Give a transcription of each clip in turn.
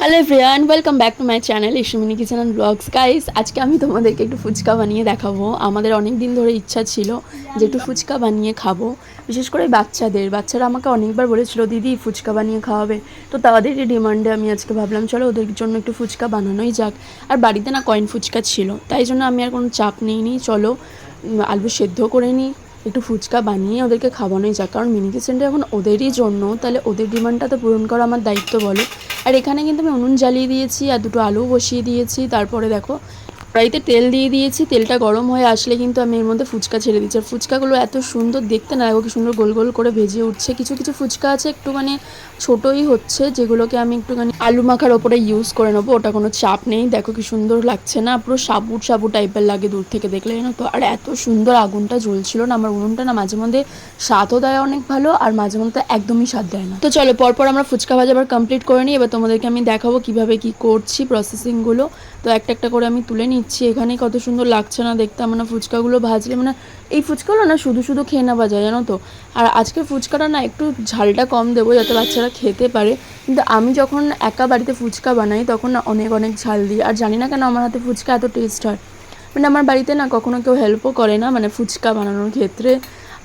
Hello everyone welcome back to my channel Isumini kitchen and blogs guys আজকে আমি তোমাদেরকে একটু ফুচকা বানিয়ে দেখাবো। আমাদের অনেক দিন ধরে ইচ্ছা ছিল যে একটু ফুচকা বানিয়ে খাব। বিশেষ করে বাচ্চাদের। বাচ্চারা আমাকে অনেকবার বলেছিল, দিদি, ফুচকা বানিয়ে খাওয়াবে। তো তাদেরই ডিমান্ডে আমি আজকে ভাবলাম, চলো ওদের জন্য একটু ফুচকা বানানোই যাক। আর বাড়িতে না কয়েন ফুচকা ছিল। তাই জন্য আমি আর কোনো চাপ নিইনি। চলো আলু সেদ্ধ করে নিই। একটু ফুচকা বানিয়ে ওদেরকে খাওয়ানোই যাক। কারণ মিনি কিচেনটা এখন ওদেরই জন্য। তাহলে ওদের ডিমান্ডটা তো পূরণ করা আমার দায়িত্ব বলো। আর এখানে কিন্তু আমি উনুন জ্বালিয়ে দিয়েছি আর দুটো আলু বসিয়ে দিয়েছি। তারপরে দেখো কড়াইতে তেল দিয়ে দিয়েছি, তেলটা গরম হয়ে আসলে কিন্তু আমি এর মধ্যে ফুচকা ছেড়ে দিচ্ছি। আর ফুচকাগুলো এত সুন্দর দেখতে না কি সুন্দর গোল গোল করে ভেজে উঠছে। কিছু কিছু ফুচকা আছে একটু মানে ছোটোই হচ্ছে, যেগুলোকে আমি একটুখানি আলু মাখার ওপরে ইউজ করে নেব, ওটা কোনো চাপ নেই। দেখো কি সুন্দর লাগছে না, পুরো সাবুট সাবু টাইপের লাগে দূর থেকে দেখলে জানো তো। আর এত সুন্দর আগুনটা জ্বলছিল না, আমার উনুনটা না মাঝে মধ্যে স্বাদও দেয় অনেক ভালো, আর মাঝে মধ্যে একদমই স্বাদ দেয় না। তো চলো, পরপর আমরা ফুচকা ভাজা আবার কমপ্লিট করে নিই। এবার তোমাদেরকে আমি দেখাবো কীভাবে কি করছি প্রসেসিংগুলো তো একটা একটা করে আমি তুলে নিচ্ছি, এখানে কত সুন্দর লাগছে না দেখতে। আমার না ফুচকাগুলো ভাজলে মানে এই ফুচকাগুলো না শুধু শুধু খেয়ে নেওয়া যায় জানো তো? আর আজকে ফুচকাটা না একটু ঝালটা কম দেবো যাতে বাচ্চারা খেতে পারে। কিন্তু আমি যখন একা বাড়িতে ফুচকা বানাই, তখন না অনেক অনেক ঝাল দিই। আর জানি না কেন আমার হাতে ফুচকা এত টেস্ট হয়। মানে আমার বাড়িতে না কখনো কেউ হেল্পও করে না মানে ফুচকা বানানোর ক্ষেত্রে।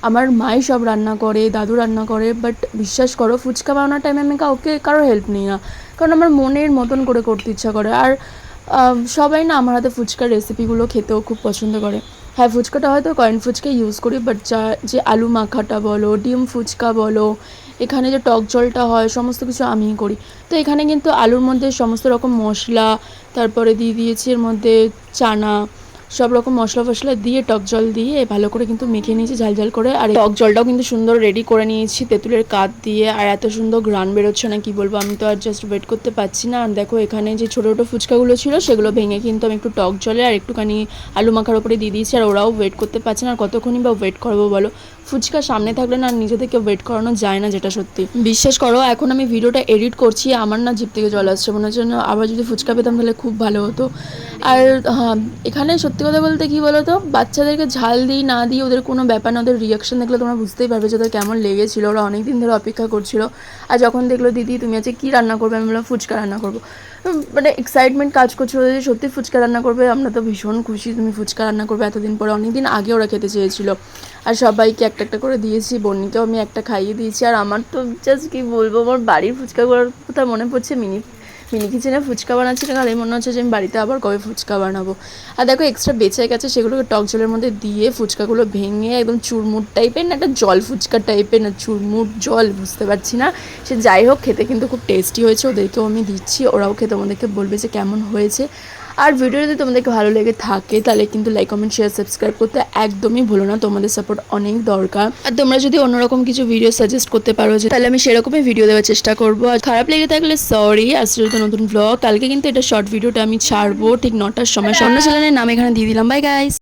আমার মাই সব রান্না করে, দাদু রান্না করে বাট বিশ্বাস করো, ফুচকা বানানোর টাইমে আমি কাউকে, কারোর হেল্প নিই না। কারণ আমার মনের মতন করে করতে ইচ্ছা করে। আর সবাই না আমার হাতে ফুচকার রেসিপিগুলো খেতেও খুব পছন্দ করে। হ্যাঁ ফুচকাটা হয়তো কয়েন ফুচকা ইউজ করি বাট যা, যে আলু মাখাটা বলো, ডিম ফুচকা বলো, এখানে যে টক জলটা হয়, সমস্ত কিছু আমিই করি। তো এখানে কিন্তু আলুর মধ্যে সমস্ত রকম মশলা, তারপরে দিয়ে দিয়েছি এর মধ্যে চানা সব রকম মশলা ফসলা দিয়ে, টক জল দিয়ে ভালো করে কিন্তু মেখে নিয়েছি, ঝাল ঝাল করে। আর টক জলটাও কিন্তু সুন্দর রেডি করে নিয়েছি, তেঁতুলের কাত দিয়ে। আর এত সুন্দর গ্রান বেরোচ্ছে না, কি বলব? আমি তো আর জাস্ট ওয়েট করতে পারছি না। আর দেখো, এখানে যে ছোটো ছোটো ফুচকাগুলো ছিল, সেগুলো ভেঙে কিন্তু আমি একটু টক জলে আর একটুখানি আলু মাখার ওপরে দিয়ে দিয়েছি। আর ওরাও ওয়েট করতে পারছে না। আর কতক্ষণই বা ওয়েট করব বলো? ফুচকা সামনে থাকলে না আর নিজেদেরকে ওয়েট করানো যায় না যেটা সত্যি। বিশ্বাস করো, এখন আমি ভিডিওটা এডিট করছি, আমার না জিপ থেকে জল আসছে। মনে হচ্ছে আবার যদি ফুচকা পেতাম তাহলে খুব ভালো হতো। আর হ্যাঁ এখানে সত্যি কথা বলতে কি বলো তো বাচ্চাদেরকে ঝাল দিই, না দিই, ওদের কোনো ব্যাপার না, ওদের রিয়াকশন দেখলে তোমরা বুঝতেই পারবে যে ওদের কেমন লেগেছিল। ওরা অনেক দিন ধরে অপেক্ষা করছিল। আর যখন দেখল, দিদি, তুমি আজকে কী রান্না করবে? আমি বললাম, ফুচকা রান্না করব। মানে এক্সাইটমেন্ট কাজ করছিল যে, সত্যি ফুচকা রান্না করবে? আমরা তো ভীষণ খুশি, তুমি ফুচকা রান্না করবে? এতদিন পরে অনেক দিন আগে ওরা খেতে চেয়েছিলো। আর সবাইকে একটা একটা করে দিয়েছি বন্নিকেও আমি একটা খাইয়ে দিয়েছি, আর আমার তো জাস্ট কি বলব, আমার বাড়ির ফুচকাগুলোর কথা মনে পড়ছে, মিনি মিনি কিচেনে ফুচকা বানাচ্ছি না খালি মনে হচ্ছে যে আমি বাড়িতে আবার কবে ফুচকা বানাবো। আর দেখো এক্সট্রা বেঁচে গেছে, সেগুলোকে টক জলের মধ্যে দিয়ে ফুচকাগুলো ভেঙে একদম চুরমুট টাইপের না, একটা জল ফুচকা টাইপের না চুরমুট জল, বুঝতে পারছি না। সে যাই হোক, খেতে কিন্তু খুব টেস্টি হয়েছে, ওদেরকেও আমি দিচ্ছি, ওরাও খেতে তোমাদেরকে বলবে যে কেমন হয়েছে। আর ভিডিও যদি তোমাদেরকে ভালো লেগে থাকে, তাহলে কিন্তু লাইক কমেন্ট শেয়ার সাবস্ক্রাইব করতে একদমই ভুলো না। তোমাদের সাপোর্ট অনেক দরকার। আর তোমরা যদি অন্যরকম কিছু ভিডিও সাজেস্ট করতে পারো যে, তাহলে আমি সেরকমই ভিডিও দেওয়ার চেষ্টা করব। আর খারাপ লেগে থাকলে সরি আসলে তো নতুন ব্লগ কালকে কিন্তু এটা শর্ট ভিডিওটা আমি ছাড়বো, ঠিক নটার সময়। স্বর্ণ চ্যানেলের নাম এখানে দিয়ে দিলাম। Bye guys